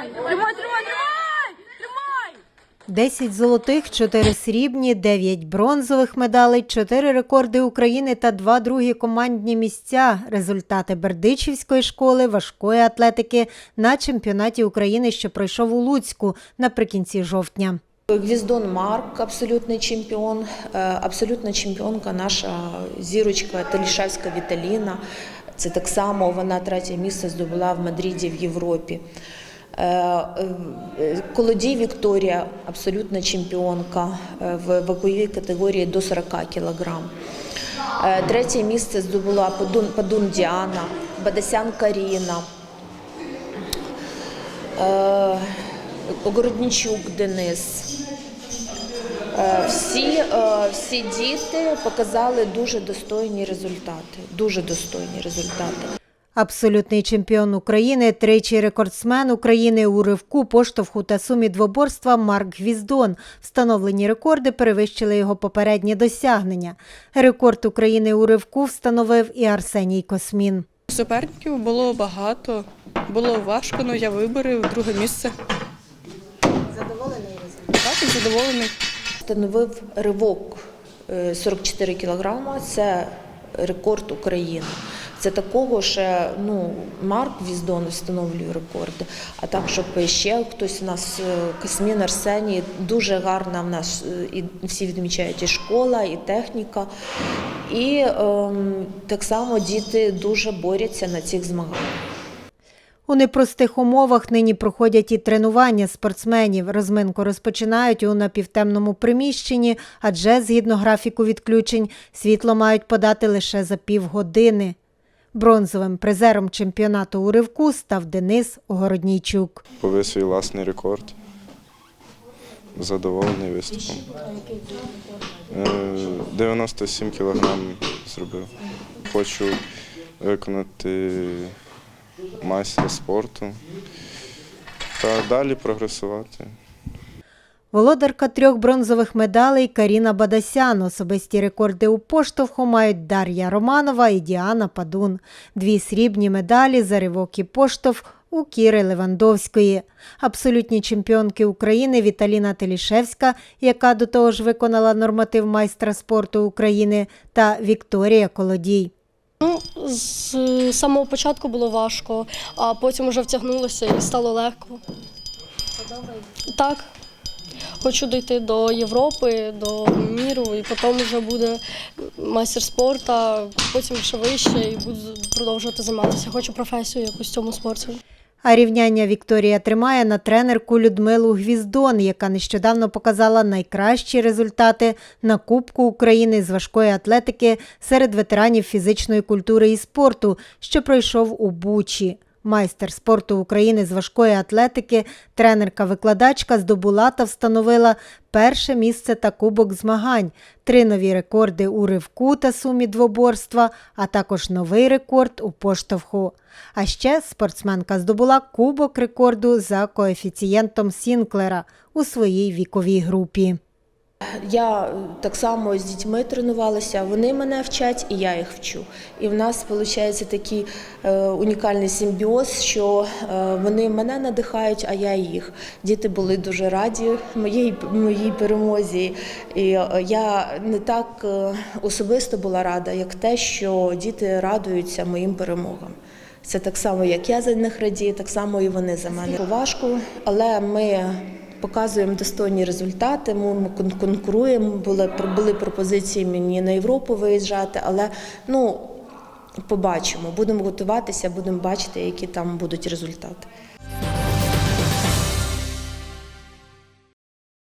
Тримай, тримай, тримай, тримай! Тримай! 10 золотих, 4 срібні, 9 бронзових медалей, 4 рекорди України та 2 другі командні місця. Результати Бердичівської школи важкої атлетики на чемпіонаті України, що пройшов у Луцьку наприкінці жовтня. Гвіздон Марк, абсолютний чемпіон, е, абсолютна чемпіонка, наша зірочка Талішевська Віталіна. Це так само вона третє місце здобула в Мадриді в Європі. Е, е, Колодій Вікторія, абсолютна чемпіонка е, в ваговій категорії до 40 кілограм. Е, Третє місце здобула Падун, Падун Діана, Бадасян Каріна. Огородничук Денис. Всі, всі діти показали дуже достойні результати. Дуже достойні результати. Абсолютний чемпіон України, тричі рекордсмен України у ривку, поштовху та сумі двоборства Марк Гвіздон. Встановлені рекорди перевищили його попередні досягнення. Рекорд України у ривку встановив і Арсеній Космін. Суперників було багато, було важко, але я виборів друге місце. Задоволений результатом? Так, задоволений. Встановив ривок е, 44 кілограма. Це рекорд України. Це такого ще ну Марк Віздон встановлює рекорди. А так, щоб ще хтось у нас е, Космін Арсеній, дуже гарна в нас е, і всі відмічають і школа, і техніка. І ем, так само діти дуже борються на цих змаганнях. У непростих умовах нині проходять і тренування спортсменів. Розминку розпочинають у напівтемному приміщенні, адже згідно графіку відключень світло мають подати лише за півгодини. Бронзовим призером чемпіонату у ривку став Денис Огороднійчук. Побив свій власний рекорд. Задоволений виступом. Е, 97 кілограм зробив. Хочу виконати майстра спорту та далі прогресувати. Володарка трьох бронзових медалей Каріна Бадасян. Особисті рекорди у поштовху мають Дар'я Романова і Діана Падун. Дві срібні медалі за ривок і поштовх у Кіри Левандовської. Абсолютні чемпіонки України Віталіна Телішевська, яка до того ж виконала норматив майстра спорту України, та Вікторія Колодій. Ну, з самого початку було важко, а потім вже втягнулося і стало легко. Так. Хочу дійти до Європи, до міру, і потім вже буде майстер спорту, потім ще вище і буду продовжувати займатися. Хочу професію якусь цьому спорті. А рівняння Вікторія тримає на тренерку Людмилу Гвіздон, яка нещодавно показала найкращі результати на Кубку України з важкої атлетики серед ветеранів фізичної культури і спорту, що пройшов у Бучі. Майстер спорту України з важкої атлетики, тренерка-викладачка здобула та встановила перше місце та кубок змагань, три нові рекорди у ривку та сумі двоборства, а також новий рекорд у поштовху. А ще спортсменка здобула кубок рекорду за коефіцієнтом Сінклера у своїй віковій групі. Я так само з дітьми тренувалася, вони мене вчать, і я їх вчу. І в нас виходить такий е, унікальний симбіоз, що е, вони мене надихають, а я їх. Діти були дуже раді моїй, моїй перемозі. І е, я не так особисто була рада, як те, що діти радуються моїм перемогам. Це так само, як я за них радію, так само і вони за мене. Важко, але ми показуємо достойні результати. Ми конкуруємо. Були були пропозиції мені на Європу виїжджати, але ну побачимо. Будемо готуватися, будемо бачити, які там будуть результати.